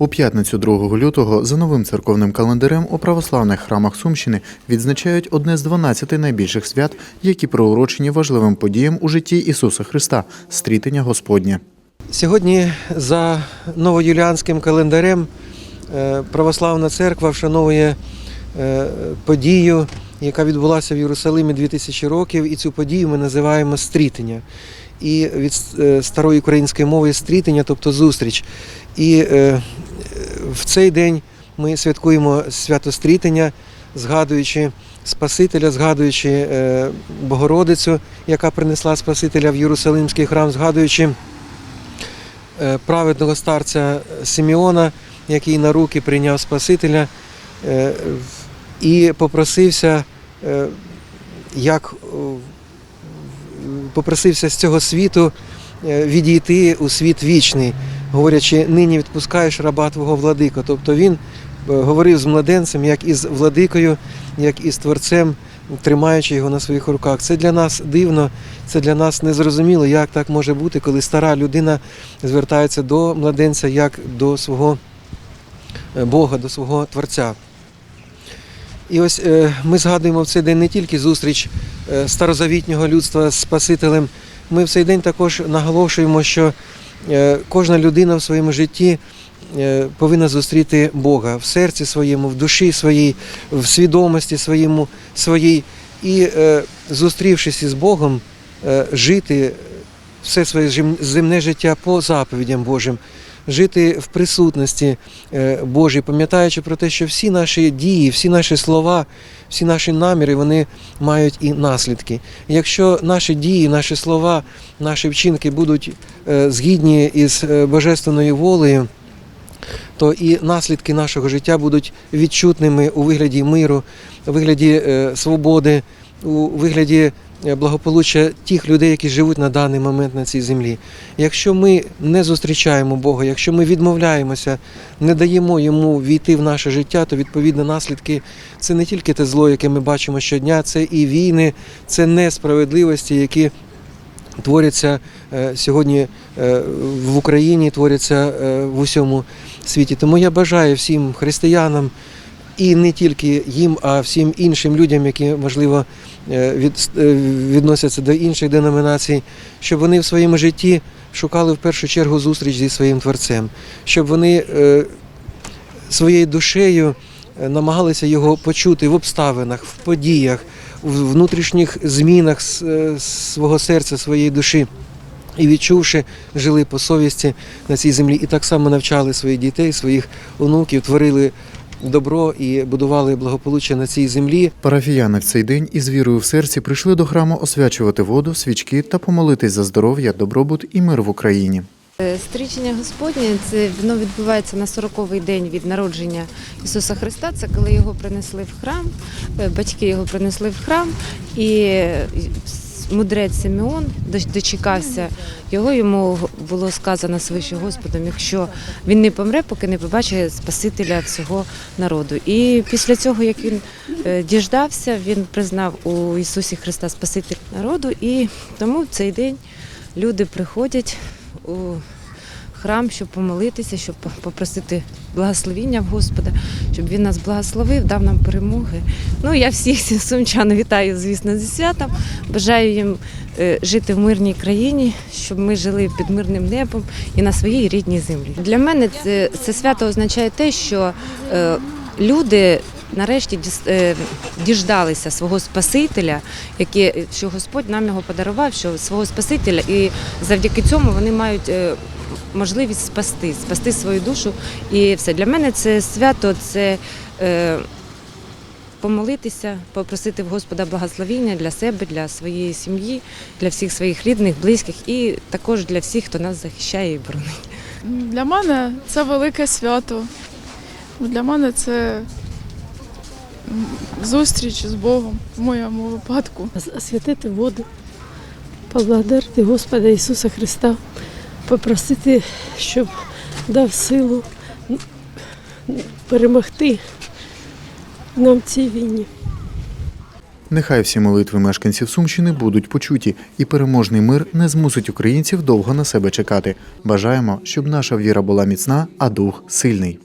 У п'ятницю 2 лютого за новим церковним календарем у православних храмах Сумщини відзначають одне з 12 найбільших свят, які приурочені важливим подіям у житті Ісуса Христа стрітення Господнє. Сьогодні за новоюліанським календарем е, православна церква вшановує е, подію, яка відбулася в Єрусалимі 2000 років, і цю подію ми називаємо стрітення. І від е, старої української мови стрітення, тобто зустріч. І в цей день ми святкуємо свято стрітення, згадуючи Спасителя, згадуючи е, Богородицю, яка принесла Спасителя в Єрусалимський храм, згадуючи е, праведного старця Симеона, який на руки прийняв Спасителя е, і попросився, як попросився з цього світу відійти у світ вічний, говорячи, нині відпускаєш раба твого владико. Тобто він е, говорив з младенцем, як із владикою, як із творцем, тримаючи його на своїх руках. Це для нас дивно, це для нас незрозуміло, як так може бути, коли стара людина звертається до младенця як до свого е, Бога, до свого Творця. І ось е, ми згадуємо в цей день не тільки зустріч старозавітнього людства з Спасителем, ми в цей день також наголошуємо, що кожна людина в своєму житті е, повинна зустріти Бога в серці своєму, в душі своїй, в свідомості своєму, своїй. І е, зустрівшись із Богом, е, жити все своє земне життя по заповідям Божим, жити в присутності е, Божій, пам'ятаючи про те, що всі наші дії, всі наші слова, всі наші наміри, вони мають і наслідки. Якщо наші дії, наші слова, наші вчинки будуть е, згідні із е, божественною волею, то і наслідки нашого життя будуть відчутними у вигляді миру, у вигляді свободи, у вигляді благополуччя тих людей, які живуть на даний момент на цій землі. Якщо ми не зустрічаємо Бога, якщо ми відмовляємося, не даємо йому війти в наше життя, то відповідно наслідки це не тільки те зло, яке ми бачимо щодня, це і війни, це несправедливості, які творяться е, сьогодні е, в Україні, творяться е, в усьому світі. Тому я бажаю всім християнам і не тільки їм, а всім іншим людям, які можливо е, від, е, відносяться до інших деномінацій, щоб вони в своєму житті шукали в першу чергу зустріч зі своїм творцем, щоб вони е, своєю душею намагалися його почути в обставинах, в подіях, в внутрішніх змінах свого серця, своєї душі. І відчувши, жили по совісті на цій землі, і так само навчали своїх дітей, своїх онуків, творили добро і будували благополуччя на цій землі. Парафіяни в цей день із вірою в серці прийшли до храму освячувати воду, свічки та помолитись за здоров'я, добробут і мир в Україні. Е, Стрічення Господнє це воно відбувається на 40-й день від народження Ісуса Христа. Це коли його принесли в храм, е, батьки його принесли в храм, і е, мудрець Симеон доч- дочекався його. Йому було сказано свище Господом, якщо він не помре, поки не побачить Спасителя всього народу. І після цього, як він е, діждався, він признав у Ісусі Христа Спаситель народу, і тому в цей день люди приходять у храм, щоб помолитися, щоб попросити благословіння в Господа, щоб він нас благословив, дав нам перемоги. Ну я всіх сумчан вітаю, звісно, зі святом. Бажаю їм е, жити в мирній країні, щоб ми жили під мирним небом і на своїй рідній землі. Для мене це, це свято означає те, що е, люди. Нарешті е, діждалися свого Спасителя, яке, що Господь нам його подарував, що свого Спасителя, і завдяки цьому вони мають е, можливість спасти, спасти свою душу. І все для мене це свято, це е, помолитися, попросити в Господа благословіння для себе, для своєї сім'ї, для всіх своїх рідних, близьких і також для всіх, хто нас захищає і боронить. Для мене це велике свято. Для мене це зустріч з Богом в моєму випадку. освятити воду, поблагодарити Господа Ісуса Христа, попросити, щоб дав силу перемогти нам в цій війні. Нехай всі молитви мешканців Сумщини будуть почуті, і переможний мир не змусить українців довго на себе чекати. Бажаємо, щоб наша віра була міцна, а дух сильний.